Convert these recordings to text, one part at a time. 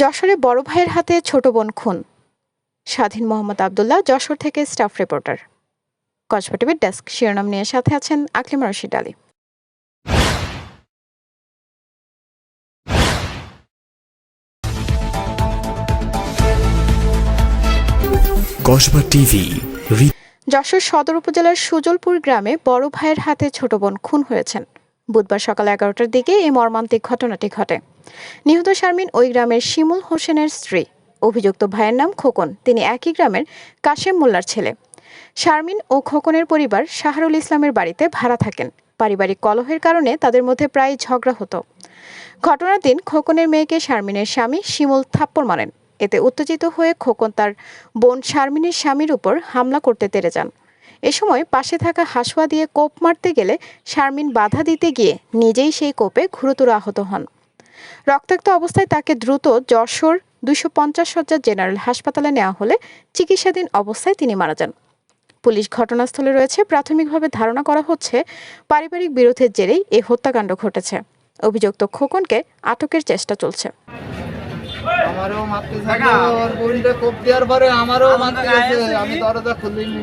যশোরে বড় ভাইয়ের হাতে ছোট বোন খুন। স্বাধীন মোহাম্মদ আবদুল্লাহ যশোর থেকে স্টাফ রিপোর্টার। কসবা টিভির ডেস্ক শিরোনাম নিয়ে সাথে আছেন আকলিমা রশিদ আলী। কসবা টিভি যশোর সদর উপজেলার সুজলপুর গ্রামে বড় ভাইয়ের হাতে ছোট বোন খুন হয়েছেন। বুধবার সকাল এগারোটার দিকে এই মর্মান্তিক ঘটনাটি ঘটে। নিহত শারমিন ওই গ্রামের শিমুল হোসেনের স্ত্রী। অভিযুক্ত ভাইয়ের নাম খোকন। তিনি একই গ্রামের কাশেম মোল্লার ছেলে। শারমিন ও খোকনের পরিবার শাহরুল ইসলামের বাড়িতে ভাড়া থাকেন। পারিবারিক কলহের কারণে তাদের মধ্যে প্রায় ঝগড়া হতো। ঘটনার দিন খোকনের মেয়েকে শারমিনের স্বামী শিমুল থাপ্পড় মারেন। এতে উত্তেজিত হয়ে খোকন তার বোন শারমিনের স্বামীর উপর হামলা করতে তেরে যান। এ সময় পাশে থাকা হাসুয়া দিয়ে কোপ মারতে গেলে শারমিন বাধা দিতে গিয়ে নিজেই সেই কোপে গুরুতর আহত হন। রক্তাক্ত অবস্থায় তাকে দ্রুত যশোর দুশো পঞ্চাশ সজ্জার জেনারেল হাসপাতালে নেওয়া হলে চিকিৎসাধীন অবস্থায় তিনি মারা যান। পুলিশ ঘটনাস্থলে রয়েছে। প্রাথমিকভাবে ধারণা করা হচ্ছে, পারিবারিক বিরোধের জেরেই এই হত্যাকাণ্ড ঘটেছে। অভিযুক্ত খোকনকে আটকের চেষ্টা চলছে। আমারও ওর বোনটা কোপ দেওয়ার পরে আমারও আমি দরজা খুলিনি।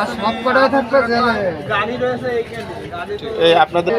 আর সব কটাই থাকবে জেলে। এই আপনাদের